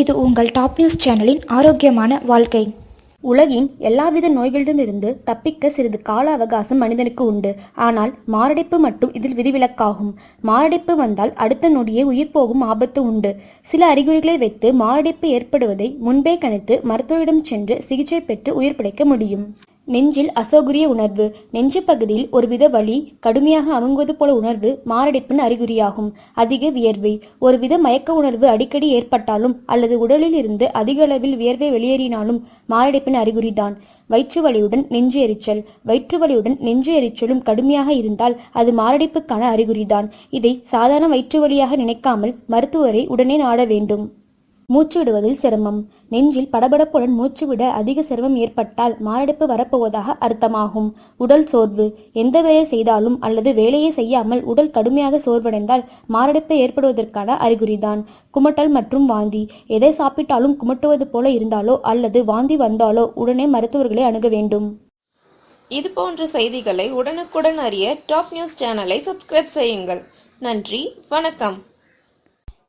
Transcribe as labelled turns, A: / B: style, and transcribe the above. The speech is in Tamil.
A: இது உங்கள் டாப் நியூஸ் சேனலின் ஆரோக்கியமான வாழ்க்கை.
B: உலகின் எல்லாவித நோய்களிடமிருந்து தப்பிக்க சிறிது கால அவகாசம் மனிதனுக்கு உண்டு. ஆனால் மாரடைப்பு மட்டும் இதில் விதிவிலக்காகும். மாரடைப்பு வந்தால் அடுத்த நொடியே உயிர் போகும் ஆபத்து உண்டு. சில அறிகுறிகளை வைத்து மாரடைப்பு ஏற்படுவதை முன்பே கணித்து மருத்துவரிடம் சென்று சிகிச்சை பெற்று உயிர் பிழைக்க முடியும். நெஞ்சில் அசௌகரிய உணர்வு. நெஞ்சு பகுதியில் ஒருவித வலி கடுமையாக அமுங்குவது போல உணர்வு மாரடைப்பின் அறிகுறியாகும். அதிக வியர்வை. ஒருவித மயக்க உணர்வு அடிக்கடி ஏற்பட்டாலும் அல்லது உடலில் இருந்து அதிக அளவில் வியர்வை வெளியேறினாலும் மாரடைப்பின் அறிகுறிதான். வயிற்று வலியுடன் நெஞ்சு எரிச்சல். வயிற்று வலியுடன் நெஞ்சு எரிச்சலும் கடுமையாக இருந்தால் அது மாரடைப்புக்கான அறிகுறிதான். இதை சாதாரண வயிற்று வலியாக நினைக்காமல் மருத்துவரை உடனே நாட வேண்டும். மூச்சு விடுவதில் சிரமம். நெஞ்சில் படபடப்புடன் மூச்சு விட அதிக சிரமம் ஏற்பட்டால் மாரடைப்பு வரப்போவதாக அர்த்தமாகும். உடல் சோர்வு. எந்த வேலை செய்தாலும் அல்லது வேலையை செய்யாமல் உடல் கடுமையாக சோர்வடைந்தால் மாரடைப்பு ஏற்படுவதற்கான அறிகுறிதான். குமட்டல் மற்றும் வாந்தி. எதை சாப்பிட்டாலும் குமட்டுவது போல இருந்தாலோ அல்லது வாந்தி வந்தாலோ உடனே மருத்துவர்களை அணுக வேண்டும்.
C: இது போன்ற செய்திகளை உடனுக்குடன் அறிய டாப் நியூஸ் சேனலை சப்ஸ்கிரைப் செய்யுங்கள். நன்றி. வணக்கம்.